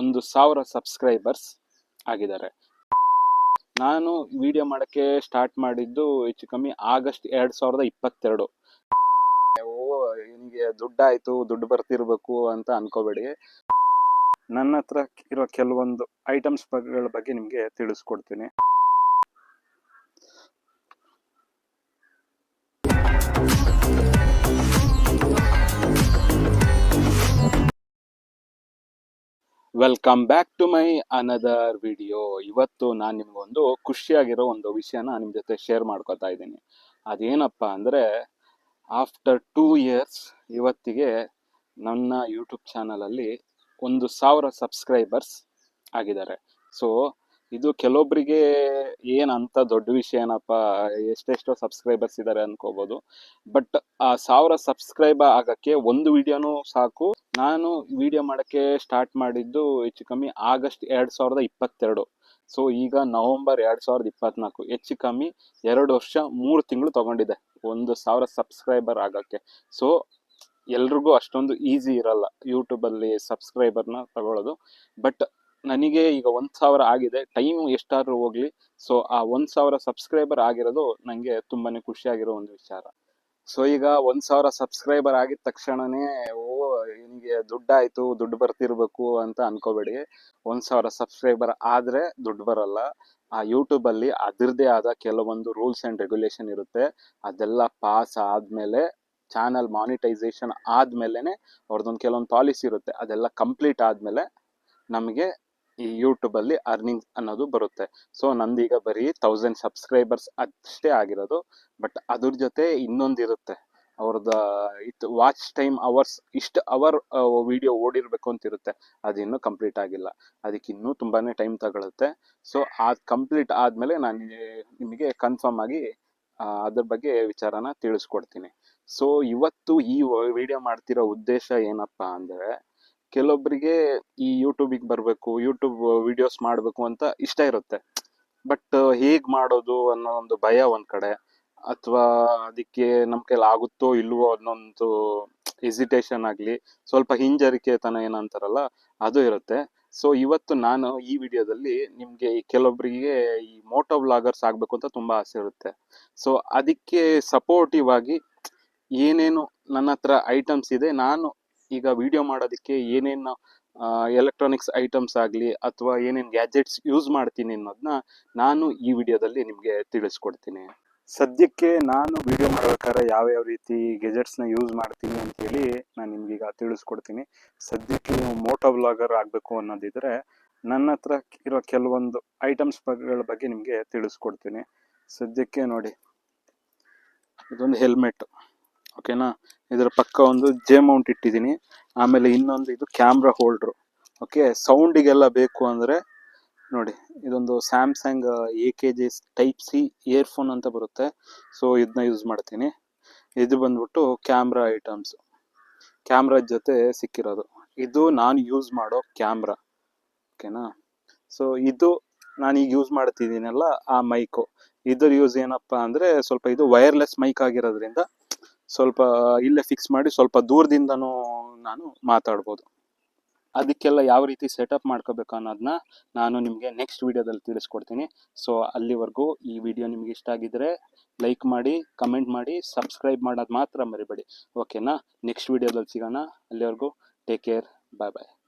ಒಂದು ಸಾವಿರ ಸಬ್ಸ್ಕ್ರೈಬರ್ಸ್ ಆಗಿದ್ದಾರೆ. ನಾನು ವಿಡಿಯೋ ಮಾಡೋಕ್ಕೆ ಸ್ಟಾರ್ಟ್ ಮಾಡಿದ್ದು ಹೆಚ್ಚು ಕಮ್ಮಿ ಆಗಸ್ಟ್ ಎರಡು ಸಾವಿರದ ಇಪ್ಪತ್ತೆರಡು. ನಿಮಗೆ ದುಡ್ಡಾಯಿತು ದುಡ್ಡು ಬರ್ತಿರ್ಬೇಕು ಅಂತ ಅನ್ಕೋಬೇಡಿ. ನನ್ನ ಹತ್ರ ಇರೋ ಕೆಲವೊಂದು ಐಟಮ್ಸ್ ಬಗ್ಗೆ ನಿಮಗೆ ತಿಳಿಸ್ಕೊಡ್ತೀನಿ. Welcome back to my another video ಇವತ್ತು ನಾನು ನಿಮಗೊಂದು ಖುಷಿಯಾಗಿರೋ ಒಂದು ವಿಷಯನ ನಿಮ್ಮ ಜೊತೆ ಶೇರ್ ಮಾಡ್ಕೊತಾ ಇದ್ದೀನಿ. ಅದೇನಪ್ಪ ಅಂದರೆ ಆಫ್ಟರ್ ಟೂ ಇಯರ್ಸ್ ಇವತ್ತಿಗೆ ನನ್ನ ಯೂಟ್ಯೂಬ್ ಚಾನಲಲ್ಲಿ ಒಂದು ಸಾವಿರ ಸಬ್ಸ್ಕ್ರೈಬರ್ಸ್ ಆಗಿದ್ದಾರೆ. ಸೊ ಇದು ಕೆಲವೊಬ್ಬರಿಗೆ ಏನಂತ ದೊಡ್ಡ ವಿಷಯ ಏನಪ್ಪ, ಎಷ್ಟೆಷ್ಟೋ ಸಬ್ಸ್ಕ್ರೈಬರ್ಸ್ ಇದ್ದಾರೆ ಅನ್ಕೋಬಹುದು ಬಟ್ ಆ ಸಾವಿರ ಸಬ್ಸ್ಕ್ರೈಬ್ ಆಗಕ್ಕೆ ಒಂದು ವಿಡಿಯೋನು ಸಾಕು. ನಾನು ವಿಡಿಯೋ ಮಾಡೋಕ್ಕೆ ಸ್ಟಾರ್ಟ್ ಮಾಡಿದ್ದು ಹೆಚ್ಚು ಕಮ್ಮಿ ಆಗಸ್ಟ್ ಎರಡು ಸಾವಿರದ ಇಪ್ಪತ್ತೆರಡು. ಸೊ ಈಗ ನವೆಂಬರ್ ಎರಡು ಸಾವಿರದ ಇಪ್ಪತ್ನಾಲ್ಕು. ಹೆಚ್ಚು ಕಮ್ಮಿ ಎರಡು ವರ್ಷ ಮೂರು ತಿಂಗಳು ತಗೊಂಡಿದೆ ಒಂದು ಸಾವಿರ ಸಬ್ಸ್ಕ್ರೈಬರ್ ಆಗಕ್ಕೆ. ಸೊ ಎಲ್ರಿಗೂ ಅಷ್ಟೊಂದು ಈಸಿ ಇರಲ್ಲ ಯೂಟ್ಯೂಬಲ್ಲಿ ಸಬ್ಸ್ಕ್ರೈಬರ್ನ ತಗೊಳ್ಳೋದು ಬಟ್ ನನಗೆ ಈಗ ಒಂದು ಸಾವಿರ ಆಗಿದೆ ಟೈಮ್ ಎಷ್ಟಾದ್ರೂ ಹೋಗ್ಲಿ. ಸೊ ಆ ಒಂದು ಸಾವಿರ ಸಬ್ಸ್ಕ್ರೈಬರ್ ಆಗಿರೋದು ನನಗೆ ತುಂಬಾನೇ ಖುಷಿಯಾಗಿರೋ ಒಂದು ವಿಚಾರ. ಸೊ ಈಗ ಒಂದು ಸಾವಿರ ಸಬ್ಸ್ಕ್ರೈಬರ್ ಆಗಿದ ತಕ್ಷಣನೇ, ಓ ನಿಮಗೆ ದುಡ್ಡಾಯ್ತು, ದುಡ್ಡು ಬರ್ತಿರ್ಬೇಕು ಅಂತ ಅನ್ಕೋಬೇಡಿ. ಒಂದು ಸಾವಿರ ಸಬ್ಸ್ಕ್ರೈಬರ್ ಆದರೆ ದುಡ್ಡು ಬರಲ್ಲ. ಆ ಯೂಟ್ಯೂಬಲ್ಲಿ ಅದರದೇ ಆದ ಕೆಲವೊಂದು ರೂಲ್ಸ್ ಆ್ಯಂಡ್ ರೆಗ್ಯುಲೇಷನ್ ಇರುತ್ತೆ. ಅದೆಲ್ಲ ಪಾಸ್ ಆದಮೇಲೆ ಚಾನಲ್ ಮಾನಿಟೈಸೇಷನ್ ಆದ್ಮೇಲೆ ಅವ್ರದ್ದೊಂದು ಕೆಲವೊಂದು ಪಾಲಿಸಿ ಇರುತ್ತೆ. ಅದೆಲ್ಲ ಕಂಪ್ಲೀಟ್ ಆದಮೇಲೆ ನಮಗೆ ಈ ಯೂಟ್ಯೂಬಲ್ಲಿ ಅರ್ನಿಂಗ್ಸ್ ಅನ್ನೋದು ಬರುತ್ತೆ. ಸೊ ನಂದೀಗ ಬರೀ ತೌಸಂಡ್ ಸಬ್ಸ್ಕ್ರೈಬರ್ಸ್ ಅಷ್ಟೇ ಆಗಿರೋದು. ಬಟ್ ಅದ್ರ ಜೊತೆ ಇನ್ನೊಂದಿರುತ್ತೆ ಅವ್ರದ್ದು ಇತ್ತು ವಾಚ್ ಟೈಮ್ ಅವರ್ಸ್ ಇಷ್ಟು ಅವರ್ ವಿಡಿಯೋ ಓಡಿರ್ಬೇಕು ಅಂತ ಇರುತ್ತೆ. ಅದಿನ್ನೂ ಕಂಪ್ಲೀಟ್ ಆಗಿಲ್ಲ. ಅದಕ್ಕೆ ಇನ್ನೂ ತುಂಬಾ ಟೈಮ್ ತಗೊಳುತ್ತೆ. ಸೊ ಅದು ಕಂಪ್ಲೀಟ್ ಆದ್ಮೇಲೆ ನಾನು ನಿಮಗೆ ಕನ್ಫರ್ಮ್ ಆಗಿ ಅದ್ರ ಬಗ್ಗೆ ವಿಚಾರನ ತಿಳಿಸ್ಕೊಡ್ತೀನಿ. ಸೊ ಇವತ್ತು ಈ ವಿಡಿಯೋ ಮಾಡ್ತಿರೋ ಉದ್ದೇಶ ಏನಪ್ಪ ಅಂದರೆ ಕೆಲವೊಬ್ಬರಿಗೆ ಈ ಯೂಟ್ಯೂಬಿಗೆ ಬರಬೇಕು ಯೂಟ್ಯೂಬ್ ವಿಡಿಯೋಸ್ ಮಾಡಬೇಕು ಅಂತ ಇಷ್ಟ ಇರುತ್ತೆ. ಬಟ್ ಹೇಗೆ ಮಾಡೋದು ಅನ್ನೋ ಒಂದು ಭಯ ಒಂದು ಕಡೆ. ಅಥವಾ ಅದಕ್ಕೆ ನಮ್ಮ ಕೈಲಿ ಆಗುತ್ತೋ ಇಲ್ವೋ ಅನ್ನೊಂದು ಹೆಸಿಟೇಷನ್ ಆಗಲಿ, ಸ್ವಲ್ಪ ಹಿಂಜರಿಕೆ ತನ ಏನಂತಾರಲ್ಲ, ಅದು ಇರುತ್ತೆ. ಸೊ ಇವತ್ತು ನಾನು ಈ ವಿಡಿಯೋದಲ್ಲಿ ನಿಮಗೆ ಕೆಲವೊಬ್ಬರಿಗೆ ಈ ಮೋಟೋ ಬ್ಲಾಗರ್ಸ್ ಆಗಬೇಕು ಅಂತ ತುಂಬ ಆಸೆ ಇರುತ್ತೆ. ಸೊ ಅದಕ್ಕೆ ಸಪೋರ್ಟಿವ್ ಆಗಿ ಏನೇನು ನನ್ನ ಹತ್ರ ಐಟಮ್ಸ್ ಇದೆ, ನಾನು ಈಗ ವಿಡಿಯೋ ಮಾಡೋದಕ್ಕೆ ಏನೇನು ಎಲೆಕ್ಟ್ರಾನಿಕ್ಸ್ ಐಟಮ್ಸ್ ಆಗಲಿ ಅಥವಾ ಏನೇನು ಗ್ಯಾಜೆಟ್ಸ್ ಯೂಸ್ ಮಾಡ್ತೀನಿ ಅನ್ನೋದನ್ನ ನಾನು ಈ ವಿಡಿಯೋದಲ್ಲಿ ನಿಮಗೆ ತಿಳಿಸ್ಕೊಡ್ತೀನಿ. ಸದ್ಯಕ್ಕೆ ನಾನು ವಿಡಿಯೋ ಮಾಡ್ಬೇಕಾದ್ರೆ ಯಾವ್ಯಾವ ರೀತಿ ಗೆಜೆಟ್ಸ್ನ ಯೂಸ್ ಮಾಡ್ತೀನಿ ಅಂತೇಳಿ ನಾನು ನಿಮ್ಗೀಗ ತಿಳಿಸ್ಕೊಡ್ತೀನಿ. ಸದ್ಯಕ್ಕೆ ನೀವು ಮೋಟೋ ಬ್ಲಾಗರ್ ಆಗಬೇಕು ಅನ್ನೋದಿದ್ರೆ ನನ್ನ ಹತ್ರ ಇರೋ ಕೆಲವೊಂದು ಐಟಮ್ಸ್ ಬಗ್ಗೆಗಳ ಬಗ್ಗೆ ನಿಮಗೆ ತಿಳಿಸ್ಕೊಡ್ತೀನಿ. ಸದ್ಯಕ್ಕೆ ನೋಡಿ, ಇದೊಂದು ಹೆಲ್ಮೆಟ್ ಓಕೆನಾ ಇದರ ಪಕ್ಕ ಒಂದು ಜೆ ಮೌಂಟ್ ಇಟ್ಟಿದ್ದೀನಿ. ಆಮೇಲೆ ಇನ್ನೊಂದು ಇದು ಕ್ಯಾಮ್ರಾ ಹೋಲ್ಡ್ರು ಓಕೆ ಸೌಂಡಿಗೆಲ್ಲ ಬೇಕು ಅಂದರೆ ನೋಡಿ, ಇದೊಂದು Samsung A K G type C earphone ಅಂತ ಬರುತ್ತೆ. ಸೊ ಇದನ್ನ ಯೂಸ್ ಮಾಡ್ತೀನಿ. ಇದು ಬಂದ್ಬಿಟ್ಟು ಕ್ಯಾಮ್ರಾ ಐಟಮ್ಸ್ ಕ್ಯಾಮ್ರಾ ಜೊತೆ ಸಿಕ್ಕಿರೋದು. ಇದು ನಾನು ಯೂಸ್ ಮಾಡೋ ಕ್ಯಾಮ್ರಾ ಓಕೆನಾ ಸೊ ಇದು ನಾನು ಈಗ ಯೂಸ್ ಮಾಡ್ತಿದ್ದೀನಲ್ಲ ಆ ಮೈಕು ಇದರ ಯೂಸ್ ಏನಪ್ಪ ಅಂದರೆ ಸ್ವಲ್ಪ ಇದು ವೈರ್ಲೆಸ್ ಮೈಕ್ ಆಗಿರೋದ್ರಿಂದ ಸ್ವಲ್ಪ ಇಲ್ಲೇ ಫಿಕ್ಸ್ ಮಾಡಿ ಸ್ವಲ್ಪ ದೂರದಿಂದನೂ ನಾನು ಮಾತಾಡ್ಬೋದು. ಅದಕ್ಕೆಲ್ಲ ಯಾವ ರೀತಿ ಸೆಟಪ್ ಮಾಡ್ಕೋಬೇಕು ಅನ್ನೋದನ್ನ ನಾನು ನಿಮಗೆ ನೆಕ್ಸ್ಟ್ ವಿಡಿಯೋದಲ್ಲಿ ತಿಳಿಸ್ಕೊಡ್ತೀನಿ. ಸೊ ಅಲ್ಲಿವರೆಗೂ ಈ ವಿಡಿಯೋ ನಿಮ್ಗೆ ಇಷ್ಟ ಆಗಿದ್ರೆ ಲೈಕ್ ಮಾಡಿ ಕಮೆಂಟ್ ಮಾಡಿ ಸಬ್ಸ್ಕ್ರೈಬ್ ಮಾಡೋದು ಮಾತ್ರ ಮರಿಬೇಡಿ. ಓಕೆನಾ ನೆಕ್ಸ್ಟ್ ವಿಡಿಯೋದಲ್ಲಿ ಸಿಗೋಣ. ಅಲ್ಲಿವರೆಗೂ ಟೇಕ್ ಕೇರ್ ಬಾಯ್ ಬಾಯ್